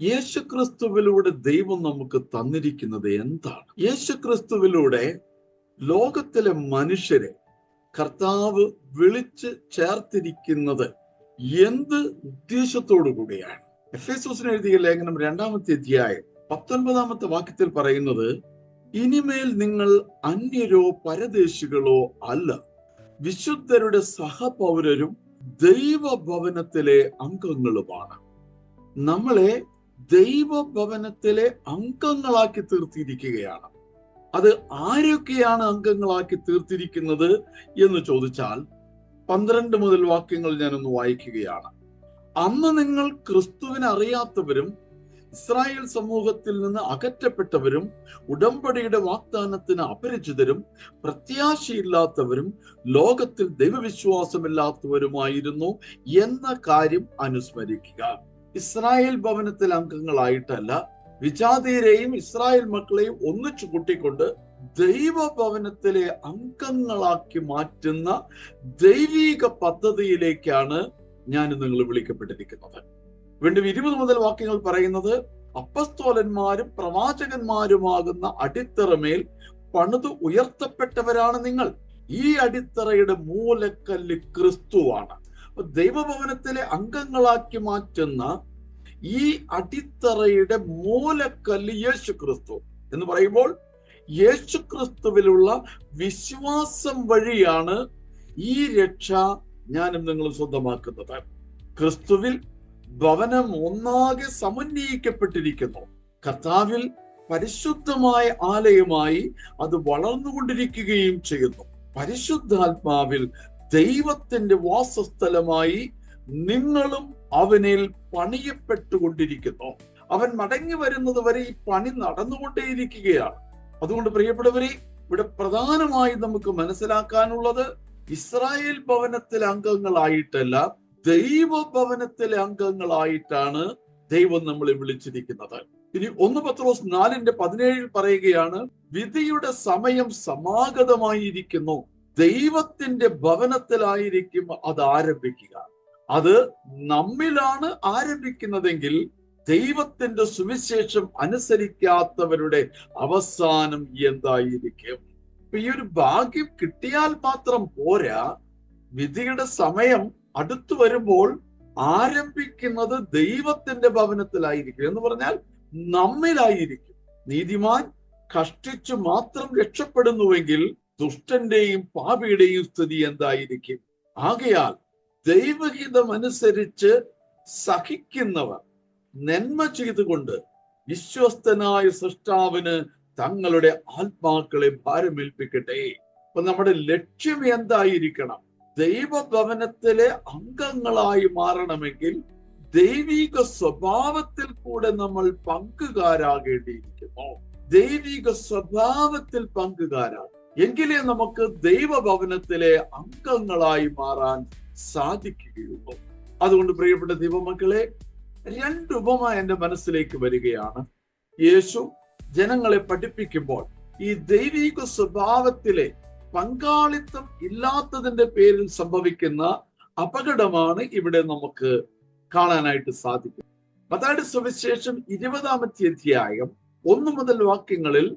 യേശുക്രിസ്തുവിലൂടെ ദൈവം നമുക്ക് തന്നിരിക്കുന്നത് എന്താണ്? യേശുക്രിസ്തുവിലൂടെ ലോകത്തിലെ മനുഷ്യരെ കർത്താവ് വിളിച്ച് ചേർത്തിരിക്കുന്നത് എന്ത് ഉദ്ദേശത്തോടു കൂടിയാണ്? എഫ് എസ് എഴുതിയ ലേഖനം രണ്ടാമത്തെ അധ്യായം പത്തൊൻപതാമത്തെ വാക്യത്തിൽ പറയുന്നത് ഇനിമേൽ നിങ്ങൾ അന്യരോ പരദേശികളോ അല്ല വിശുദ്ധരുടെ സഹപൗരരും ദൈവഭവനത്തിലെ അംഗങ്ങളുമാണ്. നമ്മളെ ദൈവഭവനത്തിലെ അംഗങ്ങളാക്കി തീർത്തിരിക്കുകയാണ്. അത് ആരൊക്കെയാണ് അംഗങ്ങളാക്കി തീർത്തിരിക്കുന്നത് എന്ന് ചോദിച്ചാൽ പന്ത്രണ്ട് മുതൽ വാക്യങ്ങൾ ഞാനൊന്ന് വായിക്കുകയാണ്. അന്ന് നിങ്ങൾ ക്രിസ്തുവിനെ അറിയാത്തവരും ഇസ്രായേൽ സമൂഹത്തിൽ നിന്ന് അകറ്റപ്പെട്ടവരും ഉടമ്പടിയുടെ വാഗ്ദാനത്തിന് അപരിചിതരും പ്രത്യാശയില്ലാത്തവരും ലോകത്തിൽ ദൈവവിശ്വാസമില്ലാത്തവരുമായിരുന്നു എന്ന കാര്യം അനുസ്മരിക്കുക. ഇസ്രായേൽ ഭവനത്തിൽ അംഗങ്ങളായിട്ടല്ല വിജാതീരെയും ഇസ്രായേൽ മക്കളെയും ഒന്നിച്ചു കൂട്ടിക്കൊണ്ട് ദൈവഭവനത്തിലെ അംഗങ്ങളാക്കി മാറ്റുന്ന ദൈവീക പദ്ധതിയിലേക്കാണ് ഞാൻ നിങ്ങൾ വിളിക്കപ്പെട്ടിരിക്കുന്നത്. വീണ്ടും ഇരുപത് മുതൽ വാക്യങ്ങൾ പറയുന്നത് അപ്പസ്തോലന്മാരും പ്രവാചകന്മാരുമാകുന്ന അടിത്തറമേൽ പണിത് ഉയർത്തപ്പെട്ടവരാണ് നിങ്ങൾ. ഈ അടിത്തറയുടെ മൂലക്കല്ല് ക്രിസ്തുവാണ്. ദൈവഭവനത്തിലെ അംഗങ്ങളാക്കി മാറ്റുന്ന ഈ അടിത്തറയുടെ മൂലക്കല്ല് യേശു ക്രിസ്തു എന്ന് പറയുമ്പോൾ യേശു ക്രിസ്തുവിലുള്ള വിശ്വാസം വഴിയാണ് ഈ രക്ഷ ഞാനും നിങ്ങളും സ്വന്തമാക്കുന്നത്. ക്രിസ്തുവിൽ ഭവനം ഒന്നാകെ സമന്വയിക്കപ്പെട്ടിരിക്കുന്നു. കർത്താവിൽ പരിശുദ്ധമായ ആലയമായി അത് വളർന്നുകൊണ്ടിരിക്കുകയും ചെയ്യുന്നു. പരിശുദ്ധാത്മാവിൽ ദൈവത്തിന്റെ വാസസ്ഥലമായി നിങ്ങളും അവനിൽ പണിയപ്പെട്ടുകൊണ്ടിരിക്കുന്നു. അവൻ മടങ്ങി വരുന്നത് വരെ ഈ പണി നടന്നുകൊണ്ടേയിരിക്കുകയാണ്. അതുകൊണ്ട് പ്രിയപ്പെട്ടവരെ ഇവിടെ പ്രധാനമായി നമുക്ക് മനസ്സിലാക്കാനുള്ളത് ഇസ്രായേൽ ഭവനത്തിലെ അംഗങ്ങളായിട്ടല്ല ദൈവഭവനത്തിലെ അംഗങ്ങളായിട്ടാണ് ദൈവം നമ്മളെ വിളിച്ചിരിക്കുന്നത്. ഇനി ഒന്ന് പത്രോസ് നാലിന്റെ പതിനേഴിൽ പറയുകയാണ് വിധിയുടെ സമയം സമാഗതമായിരിക്കുന്നു. ദൈവത്തിന്റെ ഭവനത്തിലായിരിക്കും അത് ആരംഭിക്കുക. അത് നമ്മിലാണ് ആരംഭിക്കുന്നതെങ്കിൽ ദൈവത്തിന്റെ സുവിശേഷം അനുസരിക്കാത്തവരുടെ അവസാനം എന്തായിരിക്കും? ഈ ഒരു ഭാഗ്യം കിട്ടിയാൽ മാത്രം പോരാ. വിധിയുടെ സമയം അടുത്തു വരുമ്പോൾ ആരംഭിക്കുന്നത് ദൈവത്തിന്റെ ഭവനത്തിലായിരിക്കും എന്ന് പറഞ്ഞാൽ നമ്മിലായിരിക്കും. നീതിമാൻ കഷ്ടിച്ചു മാത്രം രക്ഷപ്പെടുന്നുവെങ്കിൽ ദുഷ്ടന്റെയും പാപിയുടെയും സ്ഥിതി എന്തായിരിക്കും? ആകയാൽ ദൈവഹിതം അനുസരിച്ച് സഹിക്കുന്നവർ നന്മ ചെയ്തുകൊണ്ട് വിശ്വസ്തനായ സൃഷ്ടാവിന് തങ്ങളുടെ ആത്മാക്കളെ ഭാരമേൽപ്പിക്കട്ടെ. അപ്പൊ നമ്മുടെ ലക്ഷ്യം എന്തായിരിക്കണം? ദൈവഭവനത്തിലെ അംഗങ്ങളായി മാറണമെങ്കിൽ ദൈവിക സ്വഭാവത്തിൽ കൂടെ നമ്മൾ പങ്കുകാരാകേണ്ടിയിരിക്കുന്നു. ദൈവിക സ്വഭാവത്തിൽ പങ്കുകാരാണ് എങ്കിലേ നമുക്ക് ദൈവഭവനത്തിലെ അംഗങ്ങളായി മാറാൻ സാധിക്കുകയുള്ളൂ. അതുകൊണ്ട് പ്രിയപ്പെട്ട ദൈവമക്കളെ രണ്ട് ഉപമ എന്റെ മനസ്സിലേക്ക് വരികയാണ്. യേശു ജനങ്ങളെ പഠിപ്പിക്കുമ്പോൾ ഈ ദൈവിക സ്വഭാവത്തിലെ പങ്കാളിത്തം ഇല്ലാത്തതിന്റെ പേരിൽ സംഭവിക്കുന്ന അപകടമാണ് ഇവിടെ നമുക്ക് കാണാനായിട്ട് സാധിക്കും അതായത് സുവിശേഷം ഇരുപതാമത്തെ അധ്യായം ഒന്നു മുതൽ വാക്യങ്ങളിൽ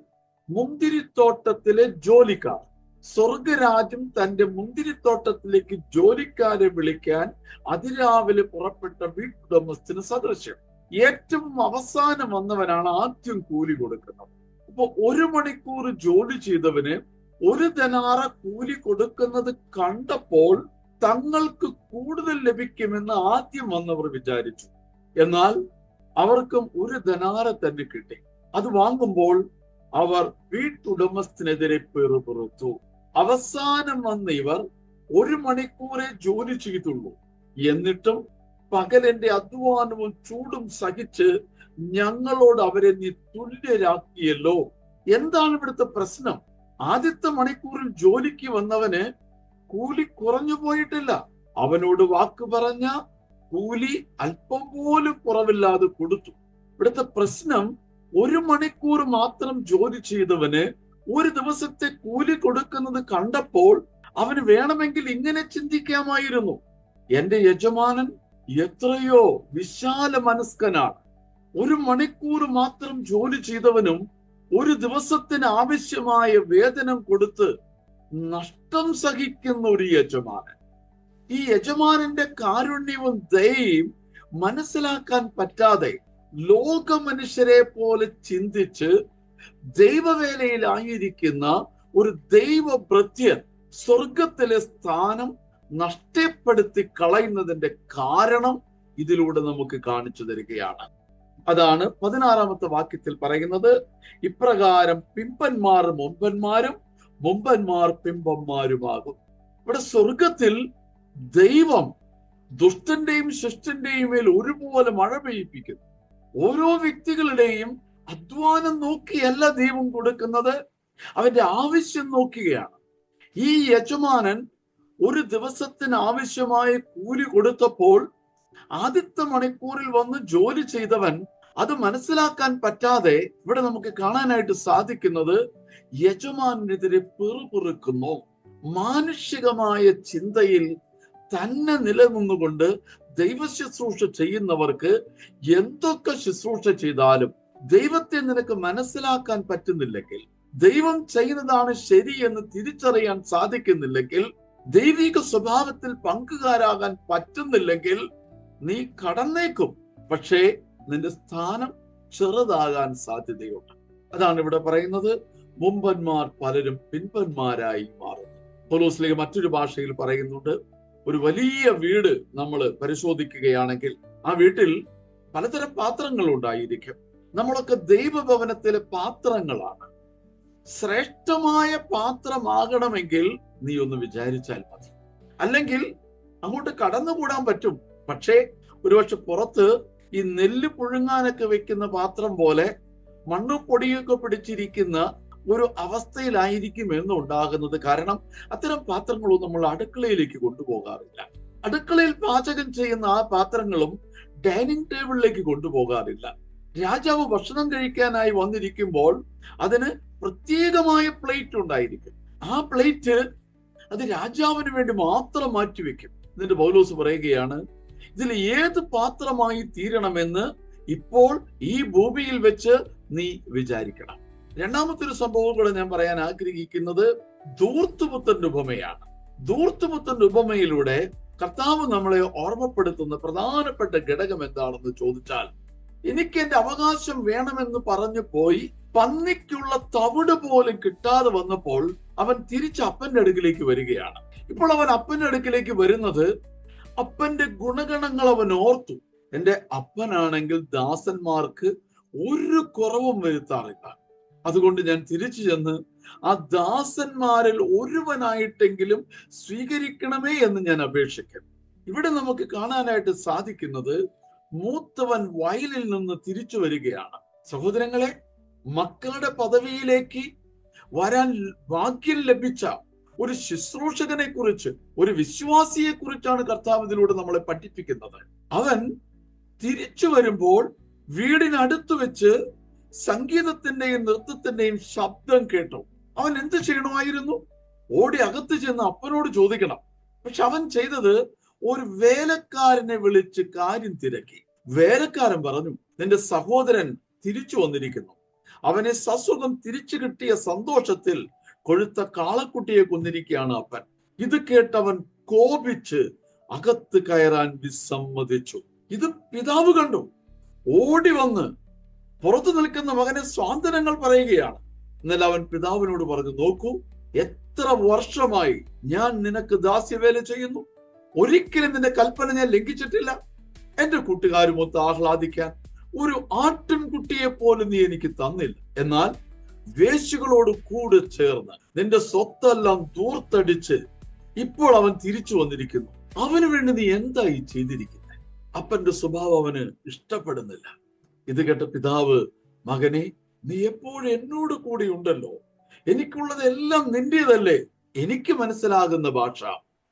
മുന്തിരിത്തോട്ടത്തിലെ ജോലിക്കാർ. സ്വർഗരാജ്യം തന്റെ മുന്തിരിത്തോട്ടത്തിലേക്ക് ജോലിക്കാരെ വിളിക്കാൻ അതിരാവിലെ പുറപ്പെട്ട വീട്ടുടമസ്ഥന് സദൃശ്യം. ഏറ്റവും അവസാനം വന്നവനാണ് ആദ്യം കൂലി കൊടുക്കുന്നത്. അപ്പൊ ഒരു മണിക്കൂർ ജോലി ചെയ്തവന് ഒരു ധനാറ കൂലി കൊടുക്കുന്നത് കണ്ടപ്പോൾ തങ്ങൾക്ക് കൂടുതൽ ലഭിക്കുമെന്ന് ആദ്യം വന്നവർ വിചാരിച്ചു. എന്നാൽ അവർക്കും ഒരു ധനാറ തന്നെ കിട്ടി. അത് വാങ്ങുമ്പോൾ അവർ വീട്ടുടമസ്ഥനെതിരെ പെറുപുറത്തു. അവസാനം വന്ന ഇവർ ഒരു മണിക്കൂറെ ജോലി ചെയ്തുള്ളൂ. എന്നിട്ടും പകലെന്റെ അധ്വാനവും ചൂടും സഹിച്ച് ഞങ്ങളോട് അവരെ നീ തുല്യരാക്കിയല്ലോ. എന്താണ് ഇവിടുത്തെ പ്രശ്നം? ആദ്യത്തെ മണിക്കൂറിൽ ജോലിക്ക് വന്നവന് കൂലി കുറഞ്ഞു പോയിട്ടില്ല. അവനോട് വാക്ക് പറഞ്ഞ കൂലി അല്പം പോലും കുറവില്ലാതെ കൊടുത്തു. ഇവിടുത്തെ പ്രശ്നം ഒരു മണിക്കൂർ മാത്രം ജോലി ചെയ്തവന് ഒരു ദിവസത്തെ കൂലി കൊടുക്കുന്നത് കണ്ടപ്പോൾ അവന് വേണമെങ്കിൽ ഇങ്ങനെ ചിന്തിക്കാമായിരുന്നു. എന്റെ യജമാനൻ എത്രയോ വിശാല മനസ്കനാണ്. ഒരു മണിക്കൂർ മാത്രം ജോലി ചെയ്തവനും ഒരു ദിവസത്തിന് ആവശ്യമായ വേതനം കൊടുത്ത് നഷ്ടം സഹിക്കുന്ന ഒരു യജമാനൻ. ഈ യജമാനന്റെ കാരുണ്യവും ദയയും മനസ്സിലാക്കാൻ പറ്റാതെ ലോക മനുഷ്യരെ പോലെ ചിന്തിച്ച് ദൈവവേലയിലായിരിക്കുന്ന ഒരു ദൈവഭൃത്യൻ സ്വർഗത്തിലെ സ്ഥാനം നഷ്ടപ്പെടുത്തി കളയുന്നതിന്റെ കാരണം ഇതിലൂടെ നമുക്ക് കാണിച്ചു തരികയാണ്. അതാണ് പതിനാറാമത്തെ വാക്യത്തിൽ പറയുന്നത്. ഇപ്രകാരം പിമ്പന്മാർ മുമ്പന്മാരും മുമ്പന്മാർ പിമ്പന്മാരുമാകും. ഇവിടെ സ്വർഗത്തിൽ ദൈവം ദുഷ്ടന്റെയും ശിഷ്ടന്റെയും മേൽ ഒരുപോലെ മഴ പെയ്യിപ്പിക്കുന്നു. ഓരോ വ്യക്തികളുടെയും അധ്വാനം നോക്കിയല്ല ദൈവം കൊടുക്കുന്നത് അവന്റെ ആവശ്യം നോക്കുകയാണ്. ഈ യജമാനൻ ഒരു ദിവസത്തിന് ആവശ്യമായ കൂലി കൊടുത്തപ്പോൾ ആദ്യത്തെ മണിക്കൂറിൽ വന്ന് ജോലി ചെയ്തവൻ അത് മനസ്സിലാക്കാൻ പറ്റാതെ ഇവിടെ നമുക്ക് കാണാനായിട്ട് സാധിക്കുന്നത് യജമാനെതിരെ പിറുപിറുക്കുന്നു. മാനുഷികമായ ചിന്തയിൽ തന്നെ നിലനിന്നുകൊണ്ട് ദൈവ ശുശ്രൂഷ ചെയ്യുന്നവർക്ക് എന്തൊക്കെ ശുശ്രൂഷ ചെയ്താലും ദൈവത്തെ നിനക്ക് മനസ്സിലാക്കാൻ പറ്റുന്നില്ലെങ്കിൽ ദൈവം ചെയ്യുന്നതാണ് ശരി എന്ന് തിരിച്ചറിയാൻ സാധിക്കുന്നില്ലെങ്കിൽ ദൈവിക സ്വഭാവത്തിൽ പങ്കുകാരാകാൻ പറ്റുന്നില്ലെങ്കിൽ നീ കടന്നേക്കും. പക്ഷേ നിന്റെ സ്ഥാനം ചെറുതാകാൻ സാധ്യതയുണ്ട്. അതാണ് ഇവിടെ പറയുന്നത്. മുമ്പന്മാർ പലരും പിൻപന്മാരായി മാറുന്നു. പൊലൂസിലേക്ക് മറ്റൊരു ഭാഷയിൽ പറയുന്നുണ്ട്. ഒരു വലിയ വീട് നമ്മൾ പരിശോധിക്കുകയാണെങ്കിൽ ആ വീട്ടിൽ പലതരം പാത്രങ്ങൾ ഉണ്ടായിരിക്കും. നമ്മളൊക്കെ ദൈവഭവനത്തിലെ പാത്രങ്ങളാണ്. ശ്രേഷ്ഠമായ പാത്രമാകണമെങ്കിൽ നീ ഒന്ന് വിചാരിച്ചാൽ മതി. അല്ലെങ്കിൽ അങ്ങോട്ട് കടന്നുകൂടാൻ പറ്റും. പക്ഷേ ഒരുപക്ഷെ പുറത്ത് ഈ നെല്ല് പുഴുങ്ങാനൊക്കെ വെക്കുന്ന പാത്രം പോലെ മണ്ണും പൊടിയൊക്കെ പിടിച്ചിരിക്കുന്ന ഒരു അവസ്ഥയിലായിരിക്കും എന്ന് ഉണ്ടാകുന്നത് കാരണം അത്തരം പാത്രങ്ങളൊന്നും നമ്മൾ അടുക്കളയിലേക്ക് കൊണ്ടുപോകാറില്ല. അടുക്കളയിൽ പാചകം ചെയ്യുന്ന ആ പാത്രങ്ങളും ഡൈനിങ് ടേബിളിലേക്ക് കൊണ്ടുപോകാറില്ല. രാജാവ് ഭക്ഷണം കഴിക്കാനായി വന്നിരിക്കുമ്പോൾ അതിന് പ്രത്യേകമായ പ്ലേറ്റ് ഉണ്ടായിരിക്കും. ആ പ്ലേറ്റ് അത് രാജാവിന് വേണ്ടി മാത്രം മാറ്റിവെക്കും എന്നിട്ട് പൗലോസ് പറയുകയാണ് ഇതിൽ ഏത് പാത്രമായി തീരണമെന്ന് ഇപ്പോൾ ഈ ഭൂമിയിൽ വെച്ച് നീ വിചാരിക്കണം. രണ്ടാമത്തെ ഒരു സംഭവം കൂടെ ഞാൻ പറയാൻ ആഗ്രഹിക്കുന്നത് ധൂർത്തുപുത്തന്റെ ഉപമയാണ്. ധൂർത്തുപുത്തന്റെ ഉപമയിലൂടെ കർത്താവ് നമ്മളെ ഓർമ്മപ്പെടുത്തുന്ന പ്രധാനപ്പെട്ട ഘടകം എന്താണെന്ന് ചോദിച്ചാൽ എനിക്ക് എന്റെ അവകാശം വേണമെന്ന് പറഞ്ഞു പോയി പന്നിക്കുള്ള തവിട് പോലും കിട്ടാതെ വന്നപ്പോൾ അവൻ തിരിച്ച് അപ്പന്റെ അടുക്കിലേക്ക് വരികയാണ്. ഇപ്പോൾ അവൻ അപ്പന്റെ അടുക്കിലേക്ക് വരുന്നത് അപ്പന്റെ ഗുണഗണങ്ങൾ അവൻ ഓർത്തു. എന്റെ അപ്പനാണെങ്കിൽ ദാസന്മാർക്ക് ഒരു കുറവും വരുത്താറില്ല. അതുകൊണ്ട് ഞാൻ തിരിച്ചു ചെന്ന് ആ ദാസന്മാരിൽ ഒരുവനായിട്ടെങ്കിലും സ്വീകരിക്കണമേ എന്ന് ഞാൻ അപേക്ഷിക്കും. ഇവിടെ നമുക്ക് കാണാനായിട്ട് സാധിക്കുന്നത് മൂത്തവൻ വയലിൽ നിന്ന് തിരിച്ചു വരികയാണ്. സഹോദരങ്ങളെ മക്കളുടെ പദവിയിലേക്ക് വരാൻ ഭാഗ്യം ലഭിച്ച ഒരു ശുശ്രൂഷകനെ കുറിച്ച് ഒരു വിശ്വാസിയെ കുറിച്ചാണ് കർത്താവ് ഇതിലൂടെ നമ്മളെ പഠിപ്പിക്കുന്നത്. അവൻ തിരിച്ചു വരുമ്പോൾ വീടിനടുത്ത് വെച്ച് സംഗീതത്തിന്റെയും നൃത്തത്തിന്റെയും ശബ്ദം കേട്ടു. അവൻ എന്ത് ചെയ്യണമായിരുന്നു? ഓടി അകത്ത് ചെന്ന് അപ്പനോട് ചോദിക്കണം. പക്ഷെ അവൻ ചെയ്തത് ഒരു വേലക്കാരനെ വിളിച്ച് കാര്യം തിരക്കി. വേലക്കാരൻ പറഞ്ഞു നിന്റെ സഹോദരൻ തിരിച്ചു വന്നിരിക്കുന്നു. അവനെ സസുഖം തിരിച്ചു കിട്ടിയ സന്തോഷത്തിൽ കൊഴുത്ത കാളക്കുട്ടിയെ കൊന്നിരിക്കുകയാണ് അപ്പൻ. ഇത് കേട്ടവൻ കോപിച്ച് അകത്ത് കയറാൻ വിസമ്മതിച്ചു. ഇത് പിതാവ് കണ്ടു. ഓടി വന്ന് പുറത്തു നിൽക്കുന്ന മകനെ സ്വാന്തനങ്ങൾ പറയുകയാണ്. എന്നാൽ അവൻ പിതാവിനോട് പറഞ്ഞു നോക്കൂ എത്ര വർഷമായി ഞാൻ നിനക്ക് ദാസ്യവേല ചെയ്യുന്നു. ഒരിക്കലും നിന്റെ കൽപ്പന ഞാൻ ലംഘിച്ചിട്ടില്ല. എന്റെ കൂട്ടുകാരുമൊത്ത് ആഹ്ലാദിക്കാൻ ഒരു ആട്ടിൻകുട്ടിയെ പോലും നീ എനിക്ക് തന്നില്ല. എന്നാൽ വേശികളോട് കൂടെ ചേർന്ന് നിന്റെ സ്വത്തെല്ലാം ദൂർത്തടിച്ച് ഇപ്പോൾ അവൻ തിരിച്ചു വന്നിരിക്കുന്നു. അവന് വേണ്ടി നീ എന്തായി ചെയ്തിരിക്കുന്നത് അപ്പന്റെ സ്വഭാവം അവന് ഇഷ്ടപ്പെടുന്നില്ല. ഇത് കേട്ട പിതാവ് മകനെ നീ എപ്പോഴും എന്നോട് കൂടി ഉണ്ടല്ലോ. എനിക്കുള്ളതെല്ലാം നിന്റേതല്ലേ. എനിക്ക് മനസ്സിലാകുന്ന ഭാഷ.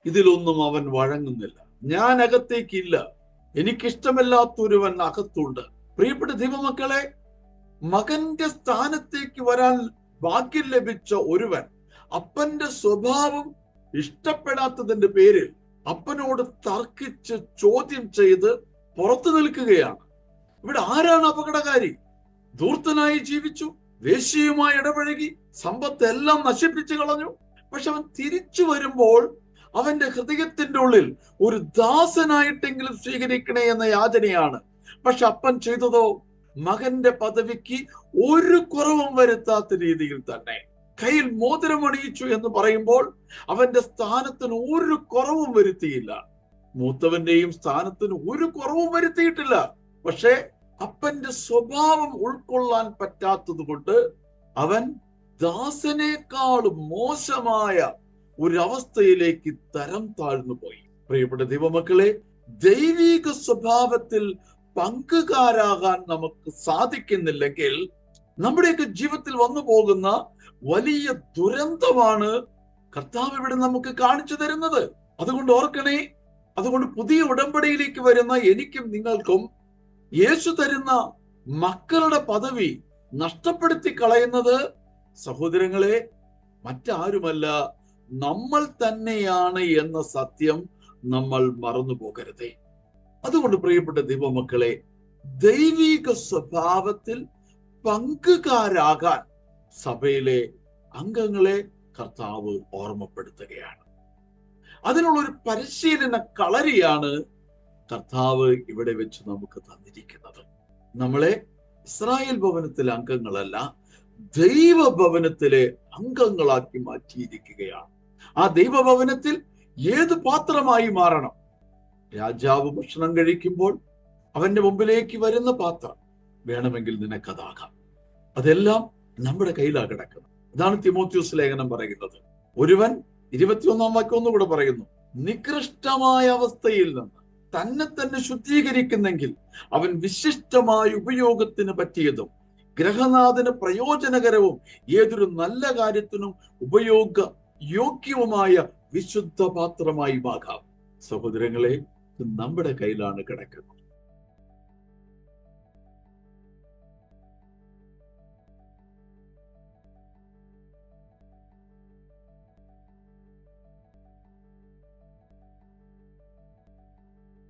ഇതിലൊന്നും അവൻ വഴങ്ങുന്നില്ല. ഞാൻ അകത്തേക്കില്ല. എനിക്കിഷ്ടമല്ലാത്തൊരുവൻ അകത്തുണ്ട്. പ്രിയപ്പെട്ട ദൈവമക്കളെ മകന്റെ സ്ഥാനത്തേക്ക് വരാൻ ഭാഗ്യം ലഭിച്ച ഒരുവൻ അപ്പന്റെ സ്വഭാവം ഇഷ്ടപ്പെടാത്തതിന്റെ പേരിൽ അപ്പനോട് തർക്കിച്ച് ചോദ്യം ചെയ്ത് പുറത്തു നിൽക്കുകയാണ്. ഇവിടെ ആരാണ് അപകടകാരി? ധൂർത്തനായി ജീവിച്ചു വേശ്യയുമായി ഇടപഴകി സമ്പത്തെല്ലാം നശിപ്പിച്ചു കളഞ്ഞു. പക്ഷെ അവൻ തിരിച്ചു വരുമ്പോൾ അവന്റെ ഹൃദയത്തിന്റെ ഉള്ളിൽ ഒരു ദാസനായിട്ടെങ്കിലും സ്വീകരിക്കണേ എന്ന യാചനയാണ്. പക്ഷെ അപ്പൻ ചെയ്തതോ? മകന്റെ പദവിക്ക് ഒരു കുറവും വരുത്താത്ത രീതിയിൽ തന്നെ. കയ്യിൽ മോതിരമണിയിച്ചു എന്ന് പറയുമ്പോൾ അവന്റെ സ്ഥാനത്തിന് ഒരു കുറവും വരുത്തിയില്ല. മൂത്തവന്റെയും സ്ഥാനത്തിന് ഒരു കുറവും വരുത്തിയിട്ടില്ല. പക്ഷേ അപ്പന്റെ സ്വഭാവം ഉൾക്കൊള്ളാൻ പറ്റാത്തത് കൊണ്ട് അവൻ ദാസനേക്കാൾ മോശമായ ഒരവസ്ഥയിലേക്ക് തരം താഴ്ന്നു പോയി. പ്രിയപ്പെട്ട ദൈവമക്കളെ ദൈവിക സ്വഭാവത്തിൽ പങ്കുകാരാകാൻ നമുക്ക് സാധിക്കുന്നില്ലെങ്കിൽ നമ്മുടെയൊക്കെ ജീവിതത്തിൽ വന്നു പോകുന്ന വലിയ ദുരന്തമാണ് കർത്താവ് ഇവിടെ നമുക്ക് കാണിച്ചു തരുന്നത്. അതുകൊണ്ട് ഓർക്കണേ അതുകൊണ്ട് പുതിയ ഉടമ്പടിയിലേക്ക് വരുന്ന എനിക്കും നിങ്ങൾക്കും യേശു തരുന്ന മക്കളുടെ പദവി നഷ്ടപ്പെടുത്തി കളയുന്നത് സഹോദരങ്ങളെ മറ്റാരുമല്ല നമ്മൾ തന്നെയാണ് എന്ന സത്യം നമ്മൾ മറന്നു പോകരുതേ. അതുകൊണ്ട് പ്രിയപ്പെട്ട ദൈവമക്കളെ ദൈവിക സ്വഭാവത്തിൽ പങ്കുകാരാകാൻ സഭയിലെ അംഗങ്ങളെ കർത്താവ് ഓർമ്മപ്പെടുത്തുകയാണ്. അതിനുള്ള ഒരു പരിശീലന കളരിയാണ് കർത്താവ് ഇവിടെ വെച്ച് നമുക്ക് തന്നിരിക്കുന്നത്. നമ്മളെ ഇസ്രായേൽ ഭവനത്തിലെ അംഗങ്ങളല്ല ദൈവഭവനത്തിലെ അംഗങ്ങളാക്കി മാറ്റിയിരിക്കുകയാണ്. ആ ദൈവഭവനത്തിൽ ഏത് പാത്രമായി മാറണം? രാജാവ് ഭക്ഷണം കഴിക്കുമ്പോൾ അവന്റെ മുമ്പിലേക്ക് വരുന്ന പാത്രം വേണമെങ്കിൽ നിനക്കതാകാം. അതെല്ലാം നമ്മുടെ കയ്യിലാണ് കിടക്കുന്നത്. ഇതാണ് തിമോത്യൂസ് ലേഖനം പറയുന്നത്. ഒരുവൻ ഇരുപത്തിയൊന്നാം വാക്യം ഒന്നുകൂടെ പറയുന്നു. നികൃഷ്ടമായ അവസ്ഥയിൽ നിന്ന് തന്നെ തന്നെ ശുദ്ധീകരിക്കുന്നെങ്കിൽ അവൻ വിശിഷ്ടമായ ഉപയോഗത്തിന് പറ്റിയതും ഗ്രഹനാഥന് പ്രയോജനകരവും ഏതൊരു നല്ല കാര്യത്തിനും ഉപയോഗ യോഗ്യവുമായ വിശുദ്ധ പാത്രമായി മാകാം. സഹോദരങ്ങളെ നമ്മുടെ കയ്യിലാണ് കിടക്കുന്നത്.